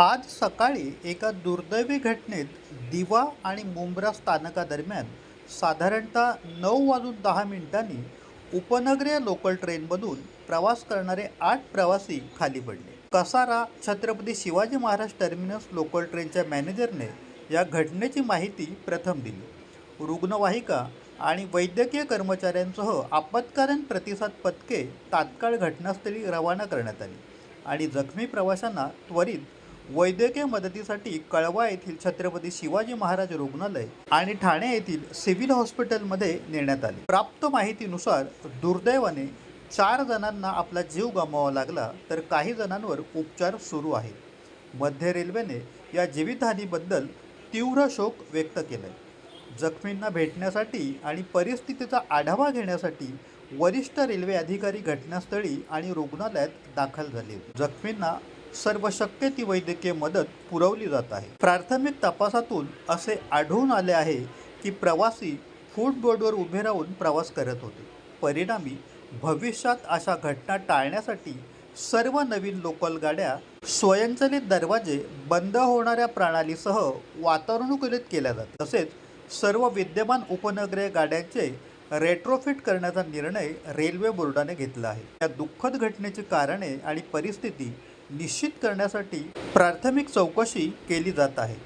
आज सकाळी एका दुर्दैवी घटनेत दिवा आणि मुंब्रा स्थानकादरम्यान साधारणतः नऊ वाजून दहा मिनिटांनी उपनगरीय लोकल ट्रेनमधून प्रवास करणारे आठ प्रवासी खाली पडले. कसारा छत्रपती शिवाजी महाराज टर्मिनस लोकल ट्रेनच्या मॅनेजरने या घटनेची माहिती प्रथम दिली. रुग्णवाहिका आणि वैद्यकीय कर्मचाऱ्यांसह आपत्कालीन प्रतिसाद पथके तात्काळ घटनास्थळी रवाना करण्यात आली आणि जखमी प्रवाशांना त्वरित वैद्यकीय मदतीसाठी कळवा येथील छत्रपती शिवाजी महाराज रुग्णालय आणि ठाणे येथील सिव्हिल हॉस्पिटलमध्ये नेण्यात आले. प्राप्त माहितीनुसार दुर्दैवाने चार जणांना आपला जीव गमावा लागला तर काही जणांवर उपचार सुरू आहेत. मध्य रेल्वेने या जीवितहानीबद्दल तीव्र शोक व्यक्त केलाय. जखमींना भेटण्यासाठी आणि परिस्थितीचा आढावा घेण्यासाठी वरिष्ठ रेल्वे अधिकारी घटनास्थळी आणि रुग्णालयात दाखल झाले. जखमींना सर्व शक्य ती वैद्यकीय मदत पुरवली जात आहे. प्राथमिक तपासातून असे आढळून आले आहे की प्रवासी फूटबोर्डवर उभे राहून प्रवास करत होते. परिणामी भविष्यात अशा घटना टाळण्यासाठी सर्व नवीन लोकल गाड्या स्वयंचलित दरवाजे बंद होणाऱ्या प्रणालीसह वातानुकूलित केल्या जातात. तसेच सर्व विद्यमान उपनगरीय गाड्यांचे रेट्रोफिट करण्याचा निर्णय रेल्वे बोर्डाने घेतला आहे. या दुःखद घटनेची कारणे आणि परिस्थिती निश्चित करण्यासाठी प्राथमिक चौकशी केली जात आहे.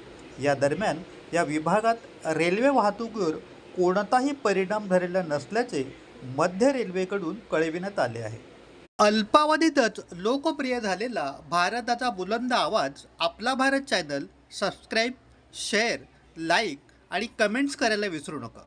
या दरम्यान या विभागात रेल्वे वाहतुकीवर कोणताही परिणाम झालेला नसल्याचे मध्य रेल्वेकडून कळविण्यात आले आहे. अल्पावधीतच लोकप्रिय झालेला भारताचा बुलंद आवाज आपला Bharat channel subscribe share like आणि कमेंट्स करायला विसरू नका.